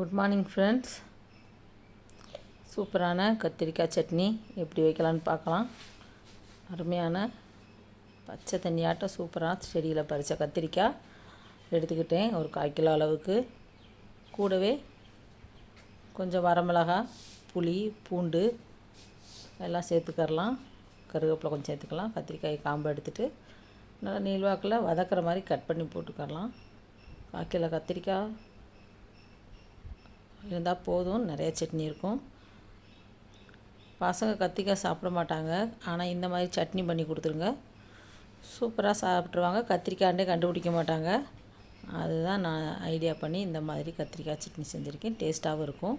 Good morning friends சூப்பரான கத்திரிக்காய் சட்னி எப்படி வைக்கலான்னு பார்க்கலாம். அருமையான பச்சை தண்ணியாட்டம் சூப்பராக செடியில் பறித்த கத்திரிக்காய் எடுத்துக்கிட்டேன். ஒரு கால் கிலோ அளவுக்கு. கூடவே கொஞ்சம் வரமிளகா புளி பூண்டு எல்லாம் சேர்த்துக்கரலாம். கருவேப்பிலை கொஞ்சம் சேர்த்துக்கலாம். கத்திரிக்காய் காம்பு எடுத்துகிட்டு நல்லா நீள்வாக்கில் வதக்கிற மாதிரி கட் பண்ணி போட்டுக்கரலாம். கால் கிலோ கத்திரிக்காய் இருந்தால் போதும். நிறையா சட்னி இருக்கும். பசங்க கத்திரிக்காய் சாப்பிட மாட்டாங்க. ஆனால் இந்த மாதிரி சட்னி பண்ணி கொடுத்துருங்க. சூப்பராக சாப்பிட்ருவாங்க கத்திரிக்காண்டே கண்டுபிடிக்க மாட்டாங்க. அதுதான் நான் ஐடியா பண்ணி இந்த மாதிரி கத்திரிக்காய் சட்னி செஞ்சுருக்கேன். டேஸ்ட்டாகவும் இருக்கும்.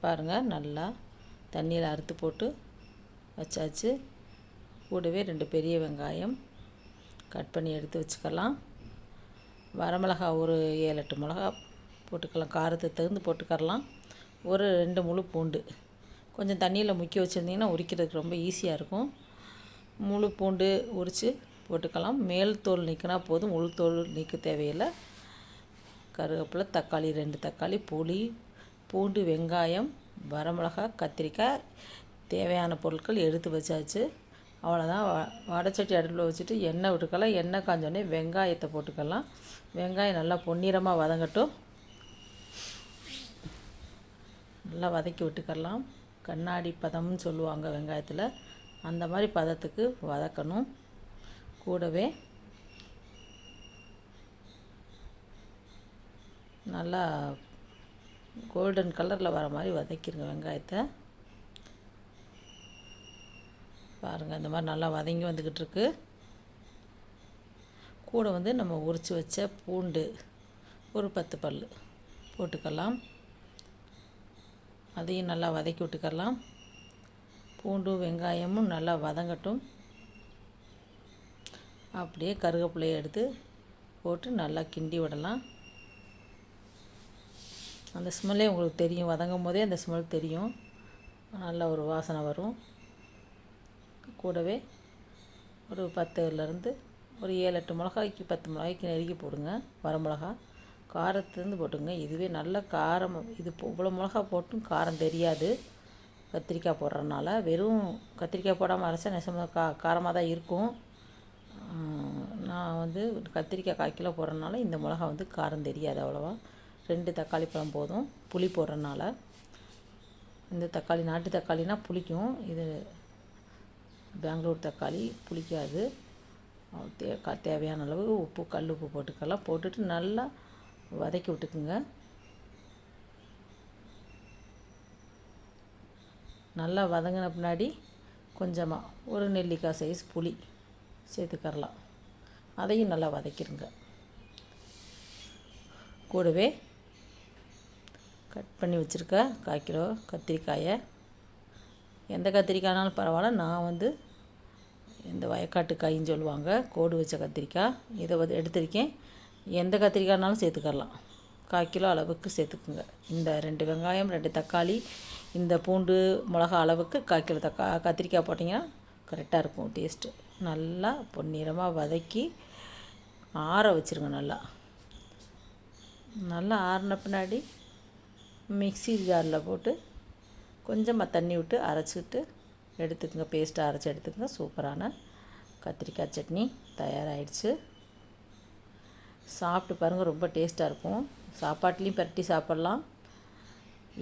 பாருங்கள் நல்லா தண்ணியில் அறுத்து போட்டு வச்சாச்சு. கூடவே ரெண்டு பெரிய வெங்காயம் கட் பண்ணி எடுத்து வச்சுக்கலாம். வரமிளகா ஒரு ஏழு எட்டு மிளகா போட்டுக்கலாம். காரத்தை தகுந்து போட்டுக்கரலாம். ஒரு ரெண்டு முழு பூண்டு. கொஞ்சம் தண்ணியில் முக்கி வச்சுருந்தீங்கன்னா உரிக்கிறதுக்கு ரொம்ப ஈஸியாக இருக்கும். முழு பூண்டு உரித்து போட்டுக்கலாம். மேல் தோல் நீக்கினா போதும். உள் தோல் நீக்க தேவையில்லை. கருவேப்பிலை தக்காளி ரெண்டு தக்காளி புளி பூண்டு வெங்காயம் வரமிளகா கத்திரிக்காய் தேவையான பொருட்கள் எடுத்து வச்சாச்சு. அவ்வளோதான் வடச்சட்டி அடுப்பில் வச்சுட்டு எண்ணெய் விட்டுக்கலாம். எண்ணெய் காஞ்சோடனே வெங்காயத்தை போட்டுக்கலாம். வெங்காயம் நல்லா பொன்னிறமாக வதங்கட்டும். நல்லா வதக்கி விட்டுக்கலாம். கண்ணாடி பதம்னு சொல்லுவாங்க வெங்காயத்தில். அந்த மாதிரி பதத்துக்கு வதக்கணும். கூடவே நல்லா கோல்டன் கலரில் வர மாதிரி வதக்கிடுங்க வெங்காயத்தை. பாருங்கள் இந்த மாதிரி நல்லா வதங்கி வந்துக்கிட்டு இருக்கு. கூட வந்து நம்ம உரித்து வச்ச பூண்டு ஒரு பத்து பல் போட்டுக்கலாம். அதையும் நல்லா வதக்கி விட்டுக்கலாம் பூண்டு வெங்காயமும் நல்லா வதங்கட்டும். அப்படியே கருவேப்பிலையை எடுத்து போட்டு நல்லா கிண்டி விடலாம். அந்த ஸ்மெல்லே உங்களுக்கு தெரியும். வதங்கும் போதே அந்த ஸ்மெல் தெரியும். நல்ல ஒரு வாசனை வரும். கூடவே ஒரு பத்துலேருந்து ஒரு ஏழு எட்டு மிளகாய்க்கு பத்து மிளகாய்க்கு நெருக்கி போடுங்க. வரமிளகா காரத்துலேருந்து போட்டுங்க இதுவே நல்ல காரம் இது இவ்வளோ மிளகா போட்டும் காரம் தெரியாது. கத்திரிக்காய் போடுறதுனால வெறும் கத்திரிக்காய் போடாமல் அரைச்சா நெசமாக கா காரமாக தான் இருக்கும். நான் வந்து கத்திரிக்காய் கால் கிலோ போடுறதுனால இந்த மிளகா வந்து காரம் தெரியாது அவ்வளோவா. ரெண்டு தக்காளி பழம் போதும். புளி போடுறதுனால. இந்த தக்காளி நாட்டு தக்காளினா புளிக்கும். இது பெங்களூர் தக்காளி புளிக்காது. தே தேவையான அளவு உப்பு கல் உப்பு போட்டுக்கலாம். போட்டுட்டு நல்லா வதக்கி விட்டுக்குங்க. நல்லா வதங்கின பின்னாடி கொஞ்சமாக ஒரு நெல்லிக்காய் சைஸ் புளி சேர்த்துக்கரலாம் அதையும் நல்லா வதக்கிடுங்க கூடவே கட் பண்ணி வச்சுருக்க கால் கிலோ கத்திரிக்காயை. எந்த கத்திரிக்காய்னாலும் பரவாயில்ல. நான் வந்து இந்த வயக்காட்டு காயின்னு சொல்லுவாங்க. கோடு வச்ச கத்திரிக்காய். இதை வந்து எடுத்திருக்கேன். எந்த கத்திரிக்காய்னாலும் சேர்த்துக்கரலாம் கால் கிலோ அளவுக்கு சேர்த்துக்குங்க. இந்த ரெண்டு வெங்காயம் ரெண்டு தக்காளி இந்த பூண்டு மிளகா அளவுக்கு கால் கிலோ தக்கா கத்திரிக்காய் போட்டிங்கன்னா கரெக்டாக இருக்கும் டேஸ்ட்டு நல்லா பொன்னிறமாக வதக்கி ஆற வச்சுருங்க நல்லா. நல்லா ஆறின பின்னாடி மிக்சி ஜாரில் போட்டு கொஞ்சமாக தண்ணி விட்டு அரைச்சிட்டு எடுத்துக்கோங்க. பேஸ்ட்டை அரைச்சி எடுத்துக்கோங்க. சூப்பரான கத்திரிக்காய் சட்னி தயாராகிடுச்சு சாப்பிட்டு பாருங்கள் ரொம்ப டேஸ்ட்டாக இருக்கும். சாப்பாட்லேயும் பரட்டி சாப்பிட்லாம்.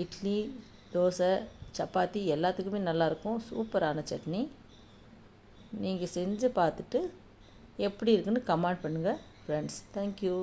இட்லி தோசை சப்பாத்தி எல்லாத்துக்குமே நல்லாயிருக்கும் சூப்பரான சட்னி. நீங்கள் செஞ்சு பார்த்துட்டு எப்படி இருக்குன்னு கமெண்ட் பண்ணுங்கள் ஃப்ரெண்ட்ஸ் தேங்க்யூ